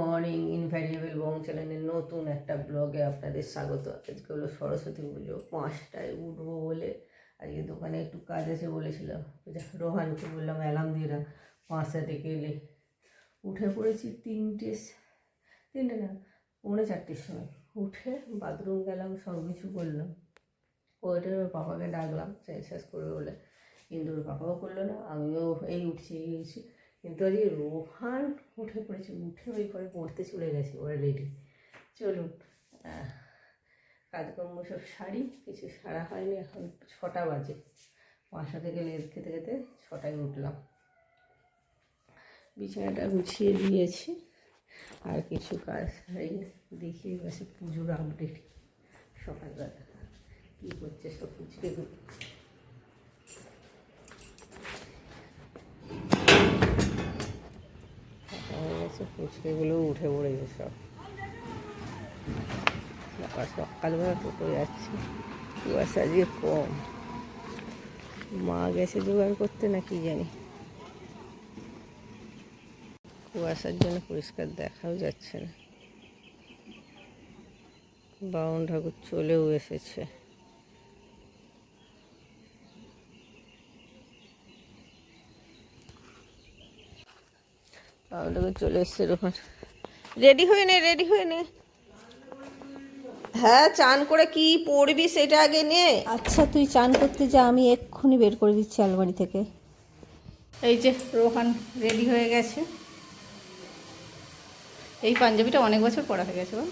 Morning invariable বং চ্যানেলের নতুন একটা ব্লগে আপনাদের স্বাগত। আজকে হলো সরস্বতী পুজো, পাঁচটায় উঠবো বলে। আজকে দোকানে একটু কাজ আছে বলেছিলাম। রোহানকে বললাম, অ্যালার্ম দিয়ে না পাঁচটা থেকে এলে। উঠে পড়েছি তিনটে তিনটে না, পৌনে চারটের সময়। উঠে বাথরুম গেলাম, সব কিছু করলাম। ওইটার ওর পাপাকে ডাকলাম শেষ করবে বলে কিন্তু ওর পাপাও করল না, আমিও এই উঠছি এই উঠছি। কিন্তু আজকে রোহান উঠে পড়েছে, উঠে ওই পরে পড়তে চলে গেছে ওরা রেডি চলুন কাজকর্ম সব সারি, কিছু সারা হয়নি, এখন ছটা বাজে। পাঁচটা থেকে লেট খেতে খেতে ছটায় উঠলাম। বিছানাটা গুছিয়ে দিয়েছি, আর কিছু কাজ এই দেখিয়ে গেছে পুজোর আপডেট সকালবেলা কী করছে সব পুচকে গেছে ফুচকেগুলো উঠে পড়েছে সব। আবার সকালবেলা টোটো যাচ্ছি, কুয়াশা আজকে কম। মা গেছে জোগাড় করতে না কি জানি। কুয়াশার জন্য পরিষ্কার দেখাও যাচ্ছে না। বাউন ঠাকুর চলেও এসেছে। বাউন চলে এসছে রোহন রেডি হয়ে নে রেডি হয়ে নে। হ্যাঁ চান করে কি পড়বি সেটা আগে নে। আচ্ছা তুই চান করতে যা আমি এক্ষুনি বের করে দিচ্ছি আলমারি থেকে। এই যে রোহান রেডি হয়ে গেছে। এই পাঞ্জাবিটা অনেক বছর পরা হয়ে গেছে বল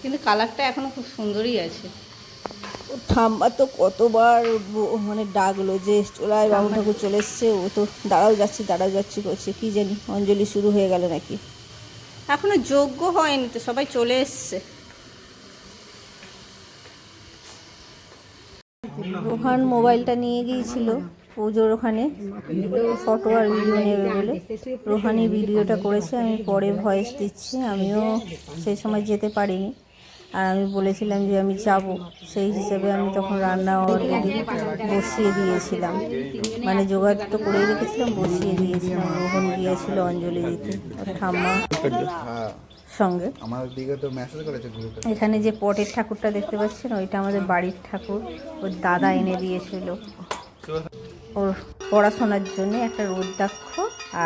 কিন্তু কালারটা এখনও খুব সুন্দরই আছে। ও ঠাম্মা তো কতবার মানে ডাকলো যে চলায় বাবু ঠাকুর চলে এসছে ও তো দাঁড়াও যাচ্ছি দাঁড়াও যাচ্ছি করছে কি জানি অঞ্জলি শুরু হয়ে গেল নাকি? এখনও যোগ্য হয়নি তো সবাই চলে এসছে। রোহান মোবাইলটা নিয়ে গিয়েছিল পুজোর ওখানে ফটো আর ভিডিও নেবে বলে। রোহানি ভিডিওটা করেছে আমি পরে ভয়েস দিচ্ছি আমিও সেই সময় যেতে পারিনি। আর আমি বলেছিলাম যে আমি যাব। সেই হিসেবে আমি তখন রান্না অলরেডি বসিয়ে দিয়েছিলাম। মানে জোগাড় তো করেই রেখেছিলাম বসিয়ে দিয়েছিলাম। রোহন গিয়েছিল অঞ্জলি দিতে ঠাম্মা সঙ্গে। এখানে যে পটের ঠাকুরটা দেখতে পাচ্ছেন ওইটা আমাদের বাড়ির ঠাকুর। ওর দাদা এনে দিয়েছিল। ওর পড়াশোনার জন্য একটা রুদ্রাক্ষ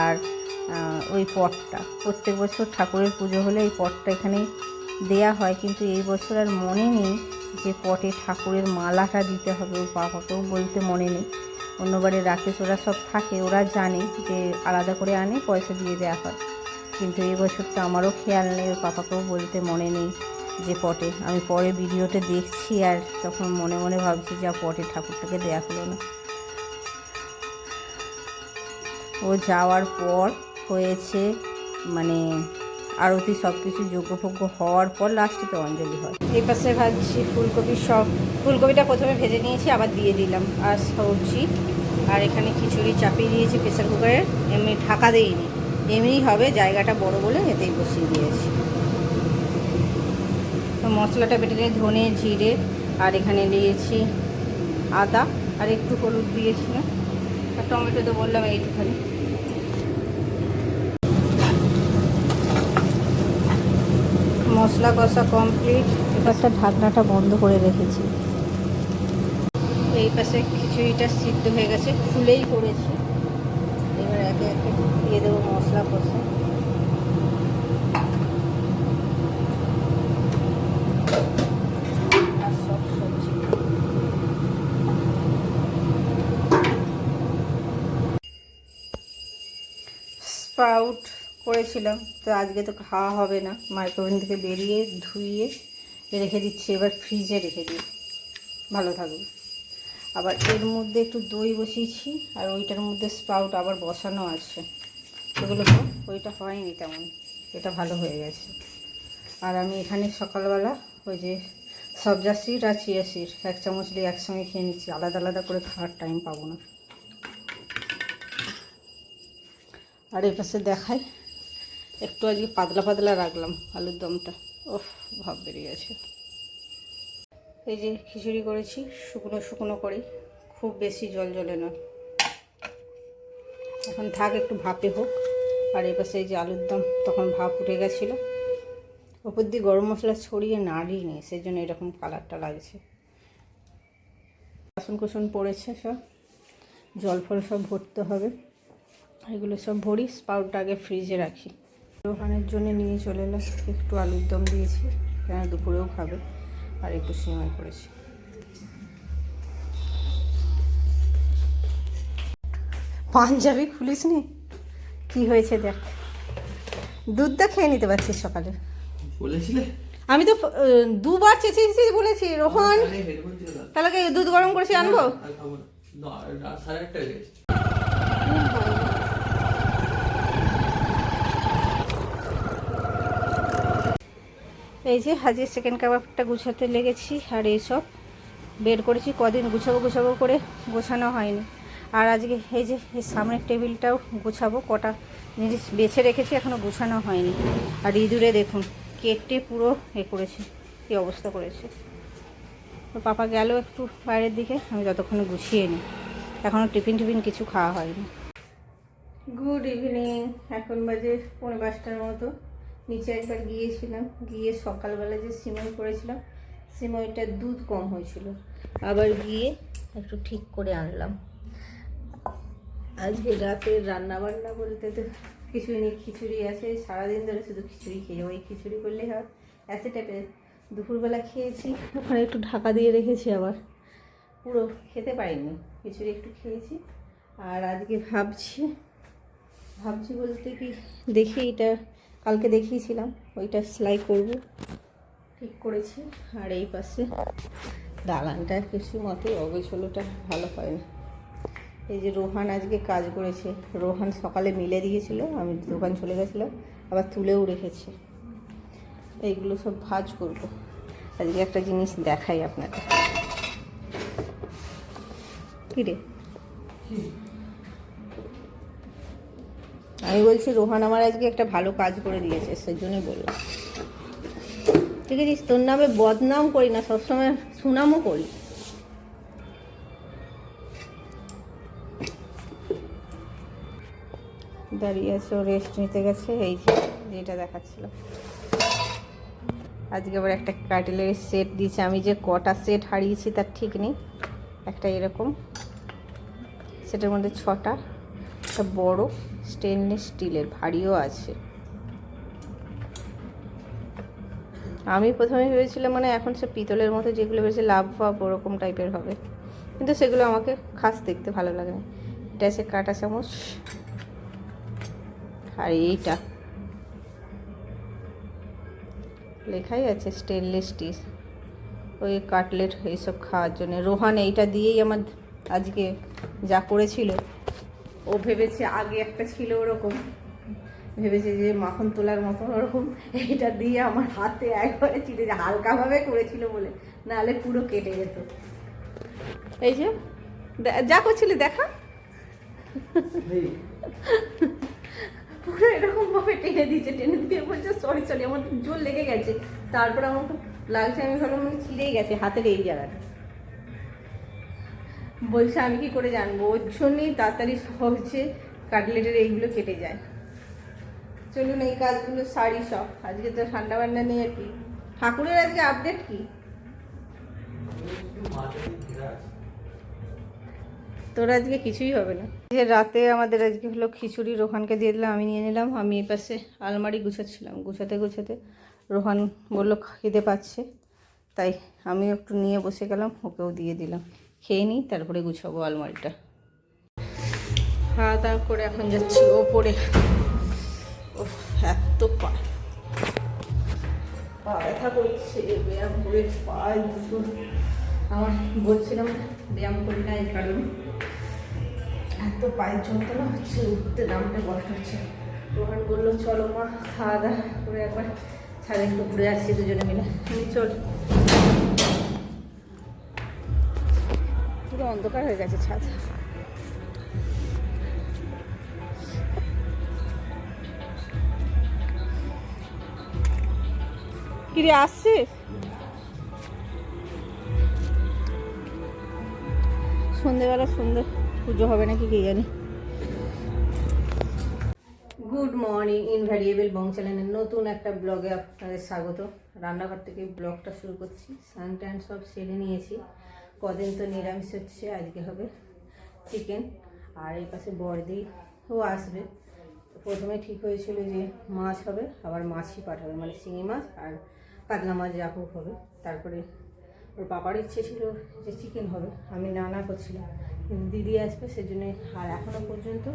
আর ওই পটটা। প্রত্যেক বছর ঠাকুরের পুজো হলে এই পটটা এখানে দেয়া হয়, কিন্তু এই বছর আর মনে নেই যে পটে ঠাকুরের মালাটা দিতে হবে। ওর বাবাকেও বলতে মনে নেই। অন্যবারে রাকেশ, ওরা সব থাকে, ওরা জানে যে আলাদা করে আনে, পয়সা দিয়ে দেওয়া হয়। কিন্তু এই বছর তো আমারও খেয়াল নেই, ওর পাপাকেও বলতে মনে নেই যে পটে। আমি পরে ভিডিওটা দেখছি আর তখন মনে মনে ভাবছি যা পটে ঠাকুরটাকে দেয়া হলো না। ও যাওয়ার পর হয়েছে মানে আরতি সব কিছু যোগ্যভোগ্য হওয়ার পর লাস্টে তো অঞ্জলি হয়। এই পাশে ভাজছি ফুলকপি সব। ফুলকপিটা প্রথমে ভেজে নিয়েছি, আবার দিয়ে দিলাম। আর সবজি। আর এখানে খিচুড়ি চাপিয়ে দিয়েছি প্রেসার কুকারে এমনি ঢাকা দিইনি। এমনি হবে, জায়গাটা বড় বলে এতেই বসিয়ে দিয়েছি। তো মশলাটা বেটে নিয়ে ধনে, জিরে, আর এখানে দিয়েছি আদা। আর একটু হলুদ দিয়েছিলাম। আর টমেটো তো বললাম এইটুখানি। মশলা কষা কমপ্লিট এবারটা ঢাকনাটা বন্ধ করে রেখেছি। এই পাশে খিচুড়িটা সিদ্ধ হয়ে গেছে ফুলেই করেছি এবার একে একে দিয়ে দেবো মশলা কষা। স্প্রাউট করেছিলাম তো আজকে তো খাওয়া হবে না। মাইক্রোওভেন থেকে বেরিয়ে ধুইয়ে রেখে দিচ্ছি, এবার ফ্রিজে রেখে দিই। ভালো থাকবে আবার এর মধ্যে একটু দই বসিয়েছি, আর ওইটার মধ্যে স্প্রাউট আবার বসানো আছে। এগুলো ওইটা হয়নি তেমন, এটা ভালো হয়ে গেছে। আর আমি এখানে সকালবেলা ওই যে সবজা সিড আর চিয়া সিড, এক চামচ দিয়ে একসঙ্গে খেয়ে নিচ্ছি। আলাদা আলাদা করে খাওয়ার টাইম পাবো না। আর এই পাশে দেখাই একটু আজকে পাতলা পাতলা রাখলাম আলুর দমটা। ওফ, ভাব বেরিয়ে গেছে। এই যে খিচুড়ি করেছি, শুকনো শুকনো করে। খুব বেশি জল জলে না। এখন থাক, একটু ভাপে হোক। আর এই পাশে এই যে আলুর দম, তখন ভাপ উঠে গেছিল। ওপর দিয়ে গরম মশলা ছড়িয়ে নাড়িয়ে নিই সেই জন্য এরকম কালারটা লাগছে। বাসন কুসন পড়েছে সব। জল ফল সব ভরতে হবে। এগুলো সব ভরি, স্পাউটটা আগে ফ্রিজে রাখি। ওখানের জন্য নিয়ে চলে এলাম একটু আলুর দম দিয়েছি কেন দুপুরেও খাবে আর একটু সিমাই করেছি। পাঞ্জাবি খুলিস নি কি হয়েছে দেখ। দুধটা খেয়ে নিতে পারছিস সকালে। বলেছিলে? আমি তো দুবার চেঁচিয়েছি বলেছি রোহন। তাহলে কি দুধ গরম করেছি আনব? সাড়ে আটটা হয়ে গেছে এই যে হাজির সেকেন্ড কাবাবটা গুছাতে লেগেছি আর এইসব বের করেছি। কদিন গুছাবো গুছাবো করে গোছানো হয়নি। আর আজকে এই যে এই সামনের টেবিলটাও গুছাবো, কটা জিনিস বেছে রেখেছি এখনও গুছানো হয়নি। আর ইঁদুরে দেখুন, কেটে পুরো এ করেছে, কী অবস্থা করেছে। তো পাপা গেল একটু বাইরের দিকে, আমি যতক্ষণে গুছিয়ে নিই। এখনও টিফিন টিফিন কিছু খাওয়া হয়নি। গুড ইভিনিং এখন বাজে পনেরো পাঁচটার মতো। নিচে একবার গিয়েছিলাম, গিয়ে সকালবেলা যে সিমই করেছিলাম সিমইটার দুধ কম হয়েছিল। আবার গিয়ে একটু ঠিক করে আনলাম। আজকে রাতের রান্না বান্না বলতে তো কিছুই নেই, খিচুড়ি আছে, সারাদিন ধরে শুধু খিচুড়ি খেয়ে ওই খিচুড়ি করলে হয় অ্যাসে টাইপের দুপুরবেলা খেয়েছি, ওখানে একটু ঢাকা দিয়ে রেখেছি আবার। পুরো খেতে পারিনি, খিচুড়ি একটু খেয়েছি। আর আজকে ভাবছি ভাবছি বলতে কি, দেখি এটা কালকে দেখিয়েছিলাম, ওইটা সেলাই করব। ঠিক করেছি, আর এই পাশে দালানটা কিছু মতে অগোছলোটা ভালো হয় না এই যে রোহান আজকে কাজ করেছে, রোহান সকালে মিলে দিয়েছিল, আমি দোকান চলে গেছিলাম, আবার তুলেও রেখেছে। এইগুলো সব ভাজ করব। আজকে একটা জিনিস দেখাই আপনাকে কী রে? আমি বলছি, রোহান আমার আজকে একটা ভালো কাজ করে দিয়েছে সেই জন্যই বললাম। ঠিক আছে তোর নামে বদনাম করি না, সবসময় সুনামও করি। দাঁড়িয়ে আছে রেস্ট নিতে গেছে, এই যে, যেটা দেখাচ্ছিল। আজকে আবার একটা কাটলের সেট দিয়েছে, আমি যে কটা সেট হারিয়েছি তার ঠিক নেই, একটা এরকম। সেটার মধ্যে ছটা, একটা বড়। স্টেনলেস স্টিলের ভারীও আছে। আমি প্রথমে ভেবেছিলাম মানে এখন সে পিতলের মতো যেগুলো বেশি লাভ ফাভ ওরকম টাইপের হবে। কিন্তু সেগুলো আমাকে খাস দেখতে ভালো লাগে না। এটা আছে কাঁটা চামচ। আর এইটা। লেখাই আছে স্টেনলেস স্টিল ওই কাটলেট এইসব খাওয়ার জন্য। রোহান এইটা দিয়েই আমার আজকে যা করেছিল। ও ভেবেছে আগে একটা ছিল ওরকম। ভেবেছে যে মাখন তোলার মতন ওরকম। এটা দিয়ে আমার হাতে একবারে চিটে যে, হালকাভাবে করেছিল বলে। নাহলে পুরো কেটে যেত। এই যে যা করছিলি দেখা। পুরো এরকম ভাবে টেনে দিয়েছে, টেনে দিয়ে বলছে সরি সরি আমার জোর লেগে গেছে। তারপর আমার লাগছে, আমি ভাবলাম মানে ছিঁড়েই গেছে, হাতের এই জায়গাটা বলছে, আমি কি করে জানব? ওর জন্যই তাড়াতাড়ি হচ্ছে কাটলেটের এইগুলো কেটে যায়। চলুন, এই কাজগুলো সারি সব। আজকে তো ঠান্ডা বান্না নেই আর কি। ঠাকুরের আজকে আপডেট কি? তোর আজকে কিছুই হবে না। যে রাতে আমাদের আজকে হলো খিচুড়ি, রোহানকে দিয়ে দিলাম, আমি নিয়ে নিলাম। আমি এই পাশে আলমারি গুছাচ্ছিলাম। গুছাতে গুছাতে রোহান বলল খেতে পাচ্ছে। তাই আমি একটু নিয়ে বসে গেলাম, ওকেও দিয়ে দিলাম। খেয়ে নিই, তারপরে গুছাবো আলমারিটা। খাওয়া দাওয়া করে এখন যাচ্ছি ওপরে। ও এত পা পা করছে ব্যায়াম করে পায়ে দুটো। আমার বলছিলাম ব্যায়াম করি না এই কারণে। এত পায়ের যন্ত্রণা হচ্ছে, উঠতে নামতে কষ্ট হচ্ছে। রোহান বলল, চলো মা, খাওয়া দাওয়া করে একবার ছাদে একটু ঘুরে আসছি দুজনে মিলে। চল। পুরো অন্ধকার হয়ে গেছে ছাদ। কিরে, আসছিস? সন্ধেবেলা সন্ধে, পুজো হবে নাকি কে জানি? গুড মর্নিং ইনভ্যারিয়েবল বং চ্যানেলের নতুন একটা ব্লগে আপনাদের স্বাগত। রান্নাঘর থেকে ব্লগটা শুরু করছি। স্নান ট্যান সব সেরে নিয়েছি। কদিন তো নিরামিষ হচ্ছে, আজকে হবে চিকেন আর এই পাশে বর্দিও আসবে। প্রথমে ঠিক হয়েছিল যে মাছ হবে, আবার মাছই পাঠাবে মানে শিঙি মাছ আর কাতলা মাছ যা হোক হবে। তারপরে ওর পাপার ইচ্ছে ছিল যে চিকেন হবে, আমি না না করছিলাম। দিদি আসবে, সেজন্য আর এখনও পর্যন্ত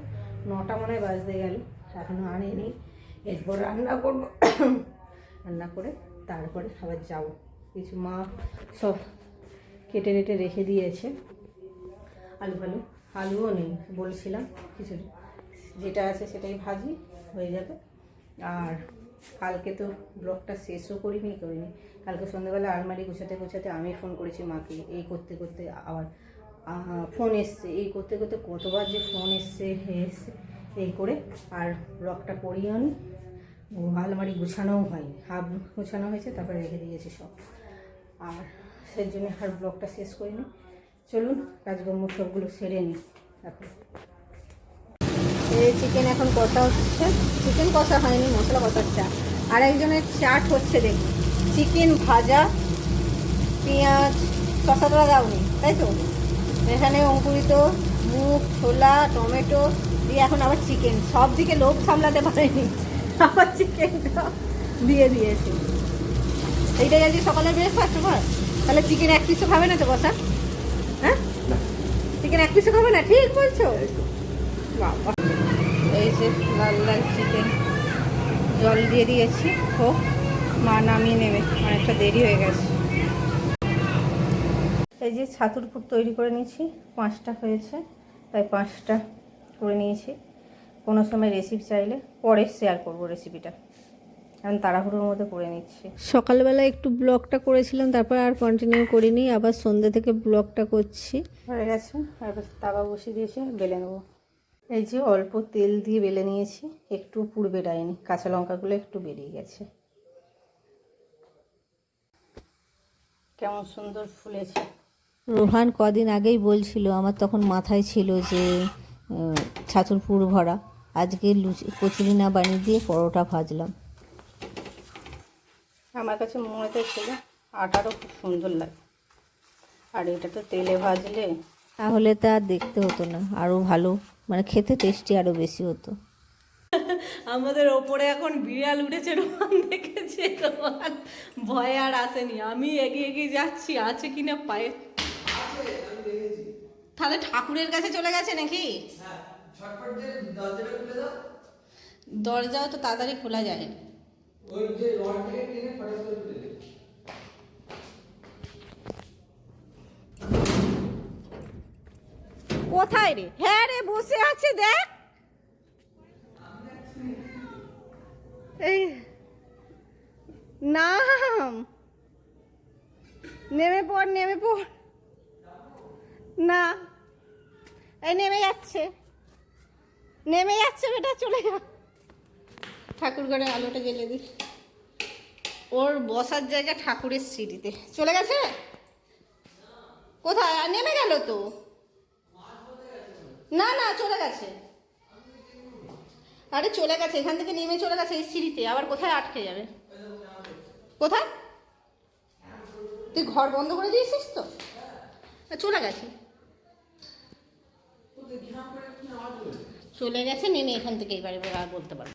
নটা মনে হয় বাজতে গেল এখনও আনেনি। এরপর রান্না করব। রান্না করে তারপরে আবার যাব। কিছু মা সব কেটে কেটে রেখে দিয়েছে। আলু ফালু, আলুও নেই, বলছিলাম কিছু যেটা আছে সেটাই ভাজি, হয়ে যাবে। আর কালকে তো ব্লগটা শেষও করিনি করিনি। কালকে সন্ধ্যাবেলা আলমারি গুছাতে গুছাতে আমি ফোন করেছি মাকে, এই করতে করতে আবার ফোন এসছে। এই করতে করতে কতবার যে ফোন এসছে এসছে, এই করে আর ব্লগটা করিও নি। আলমারি গুছানোও হয়নি। হাফ গুছানো হয়েছে, তারপরে রেখে দিয়েছি সব। আর সেই জন্য আর ব্লগটা শেষ করিনি। চলুন, কাজকর্ম সবগুলো সেরে নিই। এখন এই চিকেন এখন কষা হচ্ছে। চিকেন কষা হয়নি, মশলা কষা চা। আর একজনের চাট হচ্ছে দেখি চিকেন ভাজা, পেঁয়াজ শশাটা দাওনি তাই তো? এখানে অঙ্কুরিত, মুগ, ছোলা, টমেটো, দিয়ে এখন আবার চিকেন সব দিকে লোভ সামলাতে পারেনি। আবার চিকেনটা দিয়ে দিয়েছে। এইটাই আজকে সকালে ব্রেকফাস্ট হয় তাহলে চিকেন এক পিসও খাবে না তো কষা হ্যাঁ? চিকেন এক পিসও খাবে না? ঠিক বলছো? বাবা। এই যে লাল লাল চিকেন জল দিয়ে দিয়েছি। হোক মা নামিয়ে নেবে। অনেকটা দেরি হয়ে গেছে। এই যে ছাতুর পুর তৈরি করে নিয়েছি। পাঁচটা হয়েছে। তাই পাঁচটা করে নিয়েছি। কোনো সময় রেসিপি চাইলে পরে শেয়ার করব রেসিপিটা এখন তাড়াহুড়োর মধ্যে করে নিচ্ছি। সকালবেলা একটু ব্লগটা করেছিলাম তারপর আর কন্টিনিউ করিনি আবার সন্ধ্যে থেকে ব্লগটা করছি। হয়ে গেছে তারপর তাওয়া বসিয়ে দিয়েছি বেলে নেব। এই যে অল্প তেল দিয়ে বেলে নিয়েছি একটু পুর বেরায়নি কাঁচা লঙ্কাগুলো একটু বেরিয়ে গেছে। কেমন সুন্দর ফুলেছে। রোহান কদিন আগেই বলছিল আমার তখন মাথায় ছিল যে ছাতুর পুর ভরা। আজকে লুচি কচুরি না বানিয়ে দিয়ে পরোটা ভাজলাম। আমার কাছে মনে তো ছিল আটারও খুব সুন্দর লাগে। আর এটা তো তেলে ভাজলে তাহলে তা আর দেখতে হতো না আরও ভালো মানে খেতে টেস্টি আরও বেশি হতো। আমাদের ওপরে এখন বিড়াল উঠেছে রোহান দেখেছে? রোহান ভয় আর আসেনি। আমি এগিয়ে এগিয়ে যাচ্ছি আছে কিনা পায়ে? তাহলে ঠাকুরের কাছে চলে গেছে নাকি? ছটফট যে দরজাটা খুলে দাও। দরজাও তো তাড়াতাড়ি খোলা যায়। ওই যে রড থেকে টেনে ফটাস করে খুলে দে কোথায় রে? হ্যাঁ রে, বসে আছে, দেখ। এই, নাম। নেমে পড় নেমে পড়। না, এই নেমে যাচ্ছে। নেমে যাচ্ছে বেটা, চলে যা। ঠাকুর ঘরে আলোটা জ্বেলে দি ওর বসার জায়গা ঠাকুরের সিঁড়িতে। চলে গেছে? কোথায়? নেমে গেল তো? না না, চলে গেছে। আরে চলে গেছে, এখান থেকে নেমে চলে গেছে এই সিঁড়িতে। আবার কোথায় আটকে যাবে? কোথায়? তুই ঘর বন্ধ করে দিয়েছিস তো? চলে গেছে। চলে গেছে, নেমে এখান থেকে এবারে আর বলতে পারব